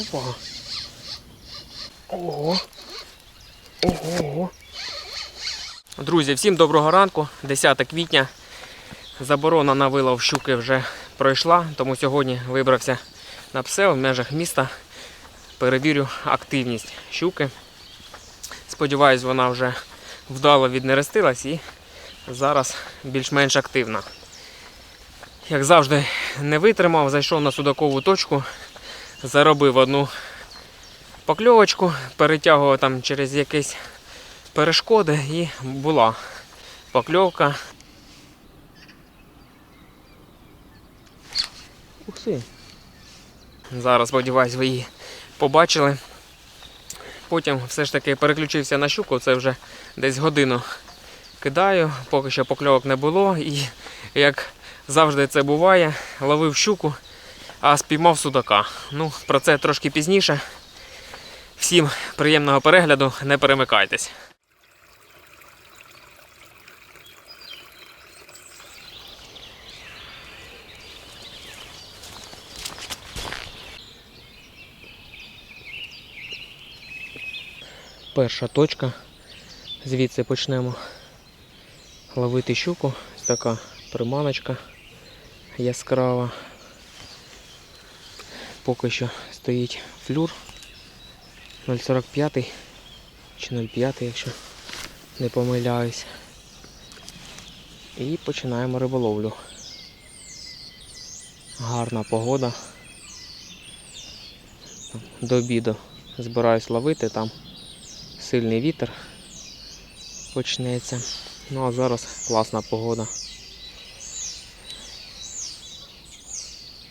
Опа. Ого. Ого. Друзі, всім доброго ранку. 10 квітня. Заборона на вилов щуки вже пройшла, тому сьогодні вибрався на псе в межах міста. Перевірю активність щуки. Сподіваюсь, вона вже вдало віднерестилась і зараз більш-менш активна. Як завжди, не витримав, зайшов на судакову точку, заробив одну покльовочку, перетягував там через якісь перешкоди і була покльовка. Ух ти. Зараз, сподіваюсь, ви її побачили. Потім все ж таки переключився на щуку, це вже десь годину кидаю, поки що покльовок не було. І як завжди це буває, ловив щуку, а спіймав судака. Ну, про це трошки пізніше. Всім приємного перегляду, не перемикайтесь. Перша точка. Звідси почнемо ловити щуку. Така приманочка яскрава. Поки що стоїть флюр 0,45 чи 0,5, якщо не помиляюсь. І починаємо риболовлю. Гарна погода. До обіду збираюсь ловити, там сильний вітер почнеться. Ну а зараз класна погода.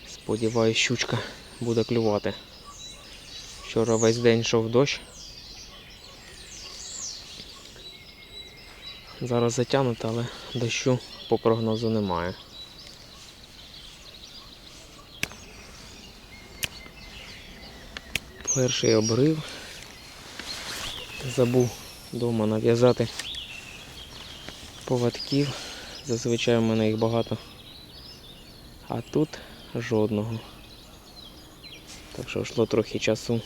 Сподіваюсь, щучка буде клювати. Вчора весь день йшов дощ. Зараз затягнуто, але дощу по прогнозу немає. Перший обрив. Забув вдома нав'язати поводків. Зазвичай в мене їх багато. А тут жодного. Так що йшло трохи часу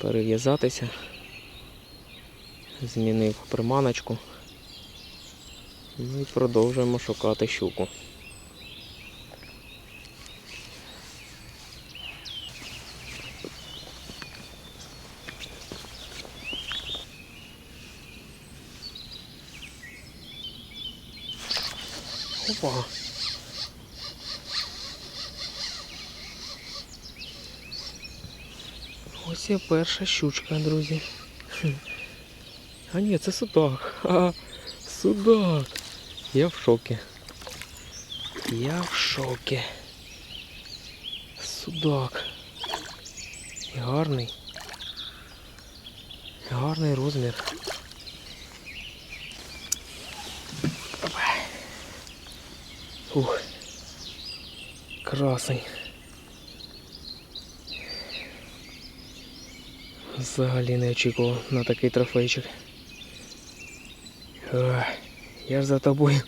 перев'язатися. Змінив приманочку. Ну і продовжуємо шукати щуку. Опа. Ось і перша щучка, друзі. Хм. А ні, це судак. А, судак. Я в шокі. Я в шокі. Судак. І гарний. Гарний розмір. Опа. Ух. Красень. Взагалі не очікував на такий трофейчик. Я ж за тобою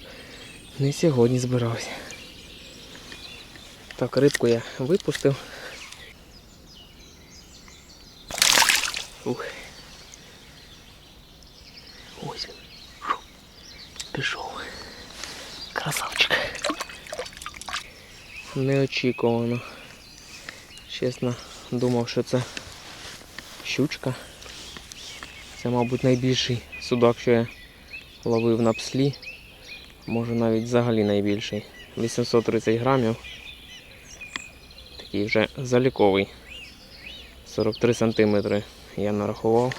не сьогодні збирався. Так, рибку я випустив. Ух. Ось він. Пішов. Красавчик. Неочікувано. Чесно, думав, що це щучка. Це, мабуть, найбільший судак, що я ловив на пслі. Може навіть взагалі найбільший. 830 грамів. Такий вже заліковий. 43 сантиметри я нарахував,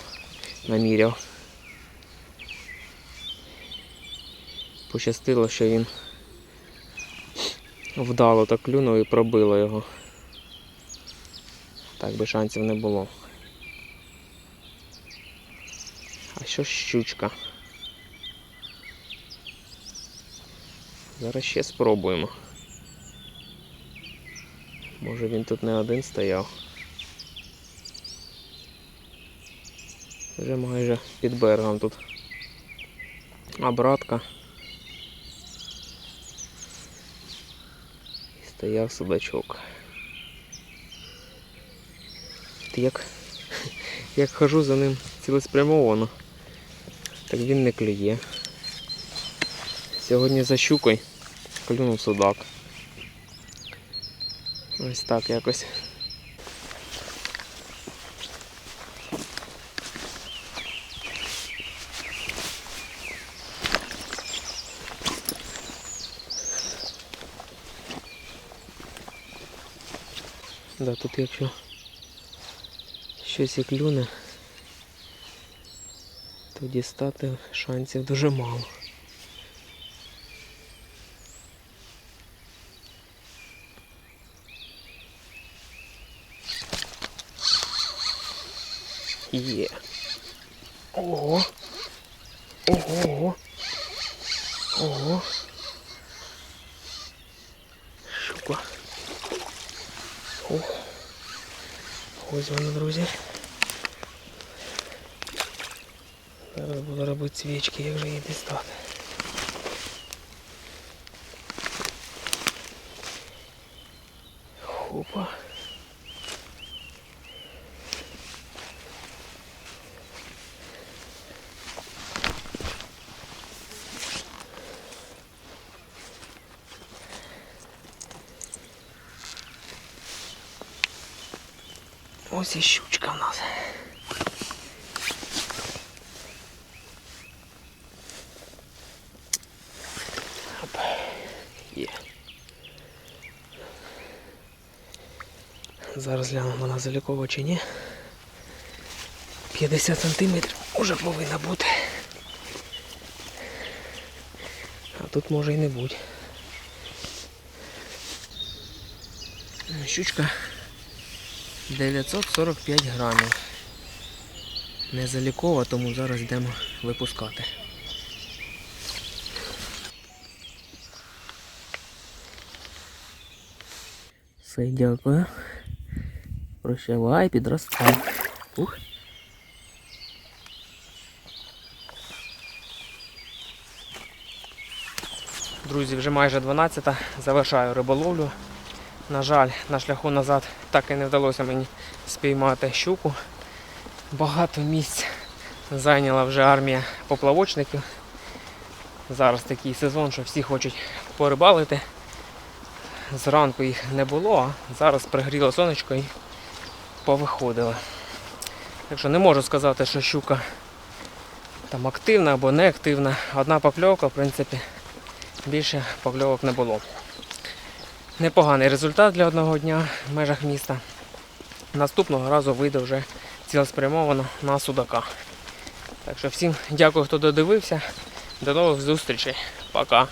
наміряв. Пощастило, що він вдало так клюнув і пробило його. Так би шансів не було. А що щучка? Зараз ще спробуємо. Може він тут не один стояв. Вже майже під берегом тут. Обратка. І стояв судачок. як, як хожу за ним цілеспрямовано. Так він не клює. Сьогодні за щукою клюнув судак. Ось так якось. Да, тут якщо щось і клюне, то дістати шансів дуже мало. Є. Ого. Ого. Ого. Щука. Ось вона, друзі. Зараз буду робити свічки, як же її дістати. Хопа. Ось і щучка в нас. Зараз гляну, вона залікова чи ні. 50 сантиметрів уже повинна бути. А тут може і не бути. Щучка 945 грамів. Не залікова, тому зараз йдемо випускати. Все, дякую. Прощавай, підростай. Ух. Друзі, вже майже 12 -та. завершаю риболовлю. На жаль, на шляху назад так і не вдалося мені спіймати щуку. Багато місць зайняла вже армія поплавочників. Зараз такий сезон, що всі хочуть порибалити. Зранку їх не було, а зараз пригріло сонечко і повиходили. Так що не можу сказати, що щука там активна або не активна. Одна покльовка, в принципі, більше покльовок не було. Непоганий результат для одного дня в межах міста. Наступного разу вийде вже цілеспрямовано на судака. Так що всім дякую, хто додивився. До нових зустрічей. Пока.